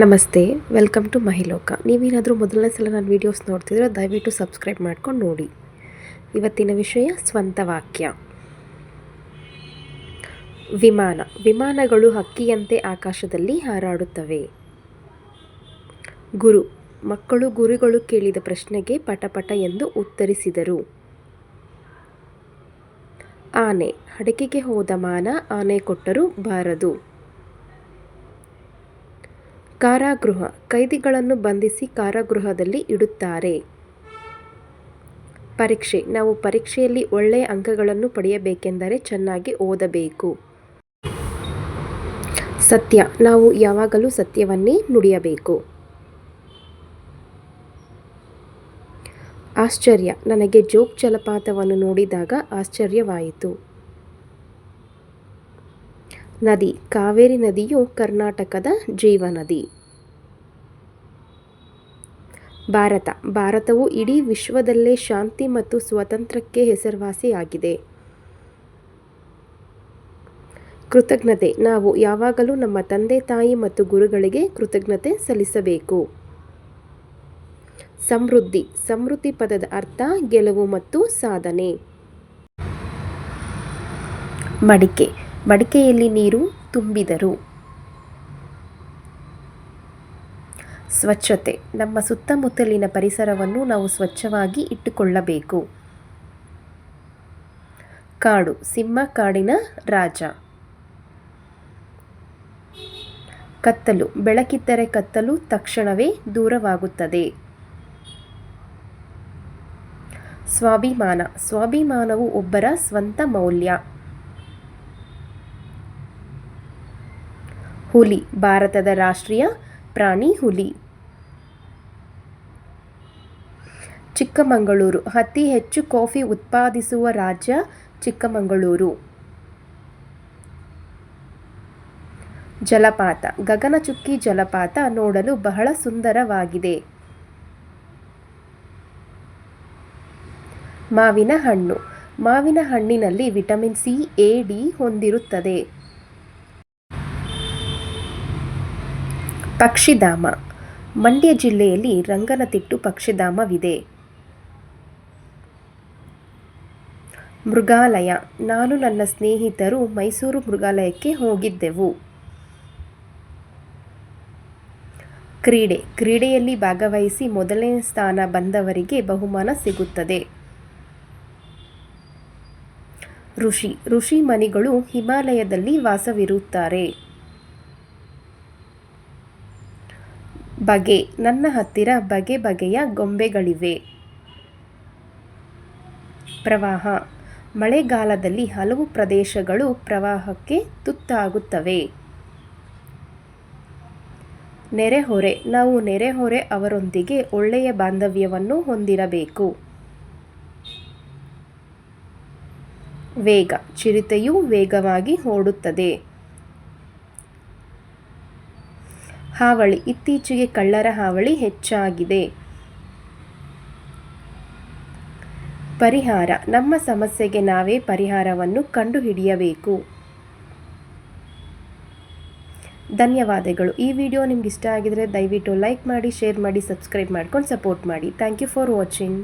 ನಮಸ್ತೆ, welcome to ಮಹಿಲೋಕ. ನೀವೇನಾದರೂ ಮೊದಲನೇ ಸಲ ನಾನು ವೀಡಿಯೋಸ್ ನೋಡ್ತಿದ್ರೆ ದಯವಿಟ್ಟು ಸಬ್ಸ್ಕ್ರೈಬ್ ಮಾಡ್ಕೊಂಡು ನೋಡಿ. ಇವತ್ತಿನ ವಿಷಯ ಸ್ವಂತ ವಾಕ್ಯ. ವಿಮಾನ. ವಿಮಾನಗಳು ಹಕ್ಕಿಯಂತೆ ಆಕಾಶದಲ್ಲಿ ಹಾರಾಡುತ್ತವೆ. ಗುರು. ಮಕ್ಕಳು ಗುರುಗಳು ಕೇಳಿದ ಪ್ರಶ್ನೆಗೆ ಪಟಪಟ ಎಂದು ಉತ್ತರಿಸಿದರು. ಆನೆ. ಅಡಕೆಗೆ ಹೋದ ಮಾನ ಆನೆ ಕೊಟ್ಟರೂ ಬಾರದು. ಕಾರಾಗೃಹ ಕೈದಿಗಳನ್ನು ಬಂಧಿಸಿ ಕಾರಾಗೃಹದಲ್ಲಿ ಇಡುತ್ತಾರೆ. ಪರೀಕ್ಷೆ. ನಾವು ಪರೀಕ್ಷೆಯಲ್ಲಿ ಒಳ್ಳೆಯ ಅಂಕಗಳನ್ನು ಪಡೆಯಬೇಕೆಂದರೆ ಚೆನ್ನಾಗಿ ಓದಬೇಕು. ಸತ್ಯ. ನಾವು ಯಾವಾಗಲೂ ಸತ್ಯವನ್ನೇ ನುಡಿಯಬೇಕು. ಆಶ್ಚರ್ಯ. ನನಗೆ ಜೋಗ್ ಜಲಪಾತವನ್ನು ನೋಡಿದಾಗ ಆಶ್ಚರ್ಯವಾಯಿತು. ನದಿ ಕಾವೇರಿ ನದಿಯು ಕರ್ನಾಟಕದ ಜೀವನದಿ. ಭಾರತ, ಭಾರತವು ಇಡೀ ವಿಶ್ವದಲ್ಲೇ ಶಾಂತಿ ಮತ್ತು ಸ್ವಾತಂತ್ರ್ಯಕ್ಕೆ ಹೆಸರುವಾಸಿಯಾಗಿದೆ. ಕೃತಜ್ಞತೆ, ನಾವು ಯಾವಾಗಲೂ ನಮ್ಮ ತಂದೆ, ತಾಯಿ ಮತ್ತು ಗುರುಗಳಿಗೆ ಕೃತಜ್ಞತೆ ಸಲ್ಲಿಸಬೇಕು. ಸಮೃದ್ಧಿ ಸಮೃದ್ಧಿ ಪದದ ಅರ್ಥ ಗೆಲುವು ಮತ್ತು ಸಾಧನೆ. ಮಡಿಕೆ ಮಡಿಕೆಯಲ್ಲಿ ನೀರು ತುಂಬಿದರು. ಸ್ವಚ್ಛತೆ. ನಮ್ಮ ಸುತ್ತಮುತ್ತಲಿನ ಪರಿಸರವನ್ನು ನಾವು ಸ್ವಚ್ಛವಾಗಿ ಇಟ್ಟುಕೊಳ್ಳಬೇಕು. ಕಾಡು. ಸಿಂಹ ಕಾಡಿನ ರಾಜ. ಕತ್ತಲು. ಬೆಳಕಿದ್ದರೆ ಕತ್ತಲು, ತಕ್ಷಣವೇ ದೂರವಾಗುತ್ತದೆ. ಸ್ವಾಭಿಮಾನ. ಸ್ವಾಭಿಮಾನವು ಒಬ್ಬರ ಸ್ವಂತ ಮೌಲ್ಯ. ಹುಲಿ, ಭಾರತದ ರಾಷ್ಟ್ರೀಯ ಪ್ರಾಣಿ ಹುಲಿ. ಚಿಕ್ಕಮಗಳೂರು, ಅತಿ ಹೆಚ್ಚು ಕಾಫಿ ಉತ್ಪಾದಿಸುವ ರಾಜ್ಯ ಚಿಕ್ಕಮಗಳೂರು. ಜಲಪಾತ, ಗಗನಚುಕ್ಕಿ ಜಲಪಾತ ನೋಡಲು ಬಹಳ ಸುಂದರವಾಗಿದೆ. ಮಾವಿನ ಹಣ್ಣು ಮಾವಿನ ಹಣ್ಣಿನಲ್ಲಿ ವಿಟಮಿನ್ ಸಿ, ಎ, ಡಿ ಹೊಂದಿರುತ್ತದೆ. ಪಕ್ಷಿಧಾಮ. ಮಂಡ್ಯ ಜಿಲ್ಲೆಯಲ್ಲಿ ರಂಗನತಿಟ್ಟು ಪಕ್ಷಿಧಾಮವಿದೆ. ಮೃಗಾಲಯ. ನಾನು ನನ್ನ ಸ್ನೇಹಿತರು ಮೈಸೂರು ಮೃಗಾಲಯಕ್ಕೆ ಹೋಗಿದ್ದೆವು. ಕ್ರೀಡೆ. ಕ್ರೀಡೆಯಲ್ಲಿ ಭಾಗವಹಿಸಿ ಮೊದಲನೇ ಸ್ಥಾನ ಬಂದವರಿಗೆ ಬಹುಮಾನ ಸಿಗುತ್ತದೆ. ಋಷಿ. ಋಷಿ ಮನಿಗಳು ಹಿಮಾಲಯದಲ್ಲಿ ವಾಸವಿರುತ್ತಾರೆ. ಬಗೆ, ನನ್ನ ಹತ್ತಿರ ಬಗೆ ಬಗೆಯ ಗೊಂಬೆಗಳಿವೆ. ಪ್ರವಾಹ, ಮಳೆಗಾಲದಲ್ಲಿ ಹಲವು ಪ್ರದೇಶಗಳು ಪ್ರವಾಹಕ್ಕೆ ತುತ್ತಾಗುತ್ತವೆ. ನೆರೆಹೊರೆ, ನಾವು ನೆರೆಹೊರೆ ಅವರೊಂದಿಗೆ ಒಳ್ಳೆಯ ಬಾಂಧವ್ಯವನ್ನು ಹೊಂದಿರಬೇಕು. ವೇಗ, ಚಿರತೆಯು ವೇಗವಾಗಿ ಓಡುತ್ತದೆ. ಹಾವಳಿ. ಇತ್ತೀಚೆಗೆ ಕಳ್ಳರ ಹಾವಳಿ ಹೆಚ್ಚಾಗಿದೆ. ಪರಿಹಾರ. ನಮ್ಮ ಸಮಸ್ಯೆಗೆ ನಾವೇ ಪರಿಹಾರವನ್ನು ಕಂಡುಹಿಡಿಯಬೇಕು. ಧನ್ಯವಾದಗಳು. ಈ ವಿಡಿಯೋ ನಿಮ್ಗೆ ಇಷ್ಟ ಆಗಿದರೆ ದಯವಿಟ್ಟು ಲೈಕ್ ಮಾಡಿ, ಶೇರ್ ಮಾಡಿ, ಸಬ್ಸ್ಕ್ರೈಬ್ ಮಾಡ್ಕೊಂಡು ಸಪೋರ್ಟ್ ಮಾಡಿ. Thank you for watching.